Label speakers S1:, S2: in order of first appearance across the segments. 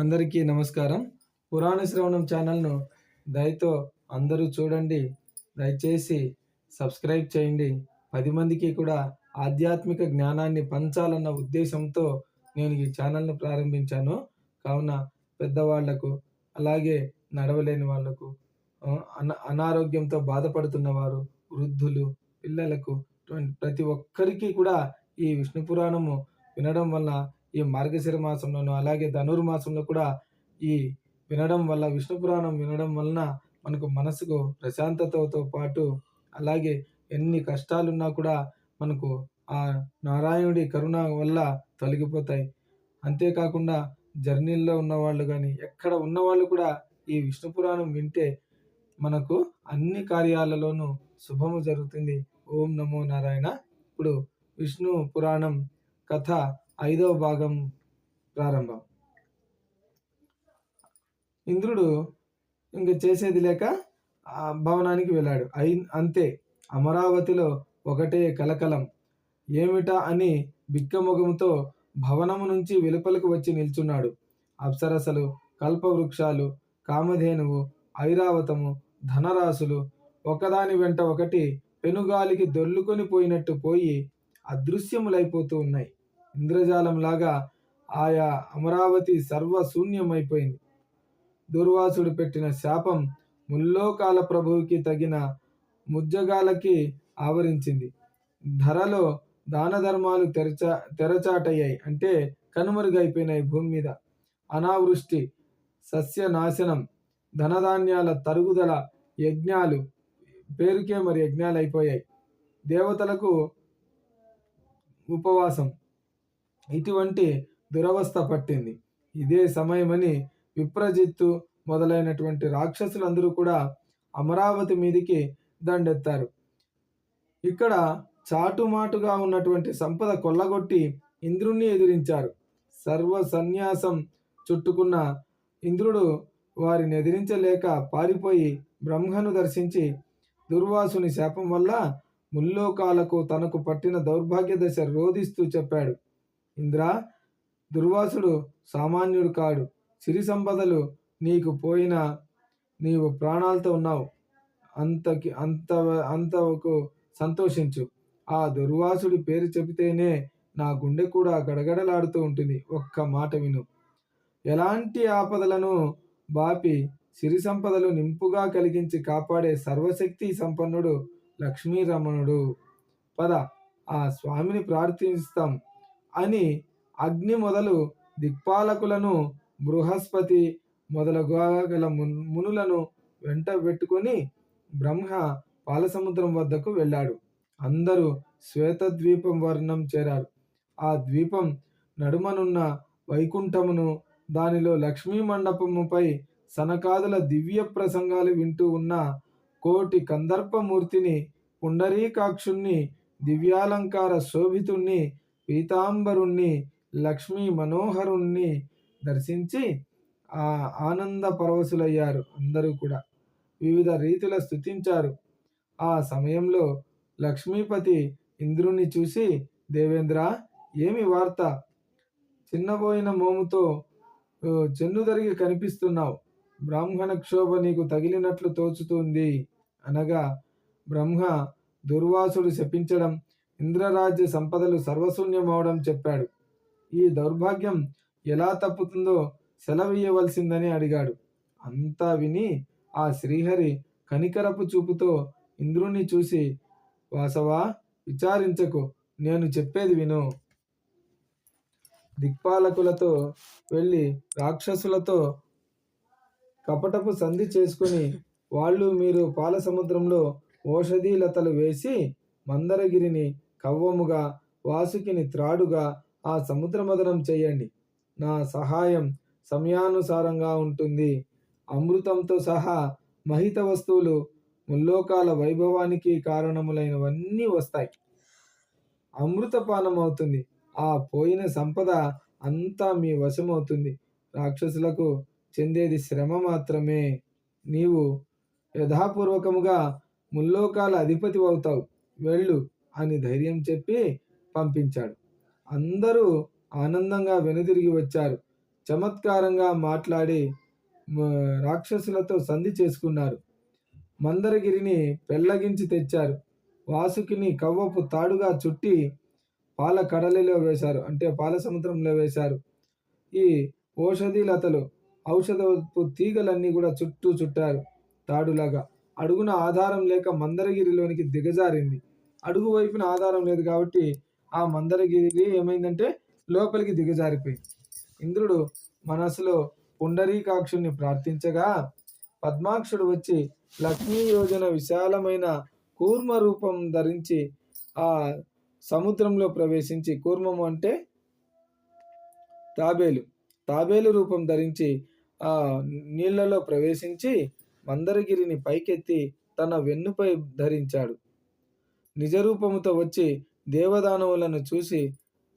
S1: అందరికీ నమస్కారం. పురాణ శ్రవణం ఛానల్ను దయతో అందరూ చూడండి. దయచేసి సబ్స్క్రైబ్ చేయండి. పది మందికి కూడా ఆధ్యాత్మిక జ్ఞానాన్ని పంచాలన్న ఉద్దేశంతో నేను ఈ ఛానల్ను ప్రారంభించాను. కావున పెద్దవాళ్ళకు అలాగే నడవలేని వాళ్ళకు అన అనారోగ్యంతో బాధపడుతున్న వారు వృద్ధులు పిల్లలకు ప్రతి ఒక్కరికి కూడా ఈ విష్ణు పురాణము వినడం వల్ల ఈ మార్గశిర మాసంలోను అలాగే ధనుర్మాసంలో కూడా ఈ వినడం వల్ల విష్ణు పురాణం వినడం వలన మనకు మనసుకు ప్రశాంతతతో పాటు అలాగే ఎన్ని కష్టాలున్నా కూడా మనకు ఆ నారాయణుడి కరుణ వల్ల తొలగిపోతాయి. అంతేకాకుండా జర్నీల్లో ఉన్నవాళ్ళు కానీ ఎక్కడ ఉన్నవాళ్ళు కూడా ఈ విష్ణు పురాణం వింటే మనకు అన్ని కార్యాలలోనూ శుభము జరుగుతుంది. ఓం నమో నారాయణ. ఇప్పుడు విష్ణు పురాణం కథ ఐదవ భాగం ప్రారంభం. ఇంద్రుడు ఇంక చేసేది లేక ఆ భవనానికి వెళ్ళాడు. అయి అంతే. అమరావతిలో ఒకటే కలకలం. ఏమిటా అని బిక్కమొగంతో భవనము నుంచి వెలుపలకు వచ్చి నిల్చున్నాడు. అప్సరసలు కల్పవృక్షాలు కామధేనువు ఐరావతము ధనరాశులు ఒకదాని వెంట ఒకటి పెనుగాలికి దొల్లుకొని పోయినట్టు పోయి అదృశ్యములైపోతూ ఉన్నాయి. ఇంద్రజాలంలాగా ఆయా అమరావతి సర్వశూన్యమైపోయింది. దుర్వాసుడు పెట్టిన శాపం ముల్లోకాల ప్రభువుకి తగిన ముజ్జగాలకి ఆవరించింది. ధరలో దాన ధర్మాలు తెరచా తెరచాటయ్యాయి అంటే కనుమరుగైపోయినాయి భూమి మీద. అనావృష్టి సస్యనాశనం ధనధాన్యాల తరుగుదల యజ్ఞాలు పేరుకే మరి యజ్ఞాలు అయిపోయాయి దేవతలకు ఉపవాసం. ఇటువంటి దురవస్థ పట్టింది. ఇదే సమయమని విప్రజిత్తు మొదలైనటువంటి రాక్షసులందరూ కూడా అమరావతి మీదికి దండెత్తారు. ఇక్కడ చాటుమాటుగా ఉన్నటువంటి సంపద కొల్లగొట్టి ఇంద్రుణ్ణి ఎదిరించారు. సర్వ సన్యాసం చుట్టుకున్న ఇంద్రుడు వారిని ఎదిరించలేక పారిపోయి బ్రహ్మను దర్శించి దుర్వాసుని శాపం వల్ల ముల్లోకాలకు తనకు పట్టిన దౌర్భాగ్య దశ రోధిస్తూ చెప్పాడు. ఇంద్ర దుర్వాసుడు సామాన్యుడు కాడు. సిరి సంపదలు నీకు పోయినా నీవు ప్రాణాలతో ఉన్నావు. అంతకి అంత అంతకు సంతోషించు. ఆ దుర్వాసుడి పేరు చెబితేనే నా గుండె కూడా గడగడలాడుతూ ఉంటుంది. ఒక్క మాట విను. ఎలాంటి ఆపదలను బాపి సిరి సంపదలు నింపుగా కలిగించి కాపాడే సర్వశక్తి సంపన్నుడు లక్ష్మీరమణుడు. పద ఆ స్వామిని ప్రార్థిస్తాం. అని అగ్ని మొదలు దిక్పాలకులను బృహస్పతి మొదలగా గల మున్- మునులను వెంట పెట్టుకొని బ్రహ్మ పాలసముద్రం వద్దకు వెళ్ళాడు. అందరూ శ్వేతద్వీపం వర్ణం చేరారు. ఆ ద్వీపం నడుమనున్న వైకుంఠమును దానిలో లక్ష్మీ మండపముపై సనకాదుల దివ్య ప్రసంగాలు వింటూ ఉన్న కోటి కందర్పమూర్తిని పుండరీకాక్షుణ్ణి దివ్యాలంకార శోభితుణ్ణి పీతాంబరుణ్ణి లక్ష్మీ మనోహరుణ్ణి దర్శించి ఆ ఆనంద పరవశులయ్యారు అందరూ కూడా. వివిధ రీతుల స్థుతించారు ఆ సమయంలో లక్ష్మీపతి ఇంద్రుణ్ణి చూసి దేవేంద్ర ఏమి వార్త? చిన్నబోయిన మోముతో చెన్ను చెన్నుదరిగి కనిపిస్తున్నావు. బ్రాహ్మణ క్షోభ నీకు తగిలినట్లు తోచుతుంది. అనగా బ్రహ్మ దుర్వాసుడు శపించడం ఇంద్రరాజ్య సంపదలు సర్వశూన్యమవడం చెప్పాడు. ఈ దౌర్భాగ్యం ఎలా తప్పుతుందో సెలవియ్యవలసిందని అడిగాడు. అంతా విని ఆ శ్రీహరి కనికరపు చూపుతో ఇంద్రుణ్ణి చూసి వాసవా విచారించకు నేను చెప్పేది విను. దిక్పాలకులతో వెళ్ళి రాక్షసులతో కపటపు సంధి చేసుకుని వాళ్ళు మీరు పాల సముద్రంలో ఔషధీ లతలు వేసి మందరగిరిని కవ్వముగా వాసుకిని త్రాడుగా ఆ సముద్రమదనం చేయండి. నా సహాయం సమయానుసారంగా ఉంటుంది. అమృతంతో సహా మహిత వస్తువులు ముల్లోకాల వైభవానికి కారణములైనవన్నీ వస్తాయి. అమృతపానం అవుతుంది ఆ పోయిన సంపద అంతా మీ వశమవుతుంది. రాక్షసులకు చెందేది శ్రమ మాత్రమే. నీవు యథాపూర్వకముగా ముల్లోకాల అధిపతి అవుతావు. వెళ్ళు. అని ధైర్యం చెప్పి పంపించాడు. అందరూ ఆనందంగా వెనుదిరిగి వచ్చారు. చమత్కారంగా మాట్లాడి రాక్షసులతో సంధి చేసుకున్నారు. మందరగిరిని పెళ్ళగించి తెచ్చారు. వాసుకిని కవ్వపు తాడుగా చుట్టి పాల కడలిలో వేశారు. అంటే పాల సముద్రంలో వేశారు. ఈ ఔషధి లతలు ఔషధపు తీగలన్నీ కూడా చుట్టూ చుట్టారు తాడులాగా. అడుగున ఆధారం లేక మందరగిరిలోనికి దిగజారింది. అడుగు వైపున ఆధారం లేదు కాబట్టి ఆ మందరగిరి ఏమైందంటే లోపలికి దిగజారిపోయింది. ఇంద్రుడు మనసులో పుండరీకాక్షుణ్ణి ప్రార్థించగా పద్మాక్షుడు వచ్చి లక్ష్మీ యోజన విశాలమైన కూర్మ రూపం ధరించి ఆ సముద్రంలో ప్రవేశించి కూర్మము అంటే తాబేలు. తాబేలు రూపం ధరించి ఆ నీళ్ళలో ప్రవేశించి మందరగిరిని పైకెత్తి తన వెన్నుపై ధరించాడు. నిజరూపముతో వచ్చి దేవదానవులను చూసి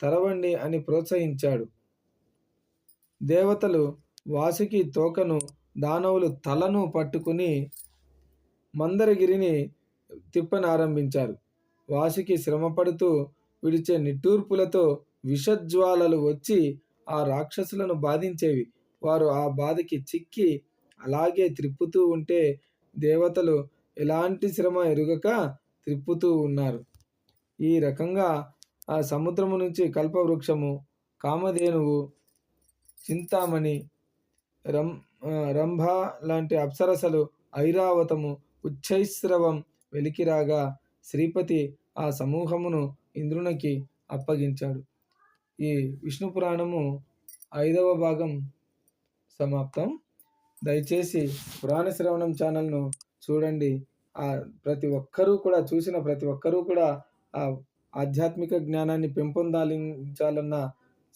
S1: తరవండి అని ప్రోత్సహించాడు. దేవతలు వాసుకి తోకను దానవులు తలను పట్టుకుని మందరగిరిని తిప్పనారంభించారు. వాసుకి శ్రమపడుతూ విడిచే నిట్టూర్పులతో విషజ్వాలలు వచ్చి ఆ రాక్షసులను బాధించేవి. వారు ఆ బాధకి చిక్కి అలాగే త్రిప్పుతూ ఉంటే దేవతలు ఎలాంటి శ్రమ ఎరుగక త్రిప్పుతూ ఉన్నారు. ఈ రకంగా ఆ సముద్రము నుంచి కల్పవృక్షము కామధేనువు చింతామణి రం రంభ లాంటి అప్సరసలు ఐరావతము ఉచ్చైశ్రవం వెలికిరాగా శ్రీపతి ఆ సమూహమును ఇంద్రునికి అప్పగించాడు. ఈ విష్ణు పురాణము ఐదవ భాగం సమాప్తం. దయచేసి పురాణ శ్రవణం ఛానల్ను చూడండి. ప్రతి ఒక్కరూ కూడా చూసిన ప్రతి ఒక్కరూ కూడా ఆ ఆధ్యాత్మిక జ్ఞానాన్ని పెంపొందాలించాలన్న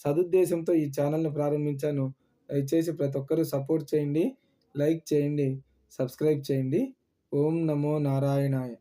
S1: సదుద్దేశంతో ఈ ఛానల్ని ప్రారంభించాను. దయచేసి ప్రతి ఒక్కరూ సపోర్ట్ చేయండి లైక్ చేయండి సబ్స్క్రైబ్ చేయండి. ఓం నమో నారాయణాయ.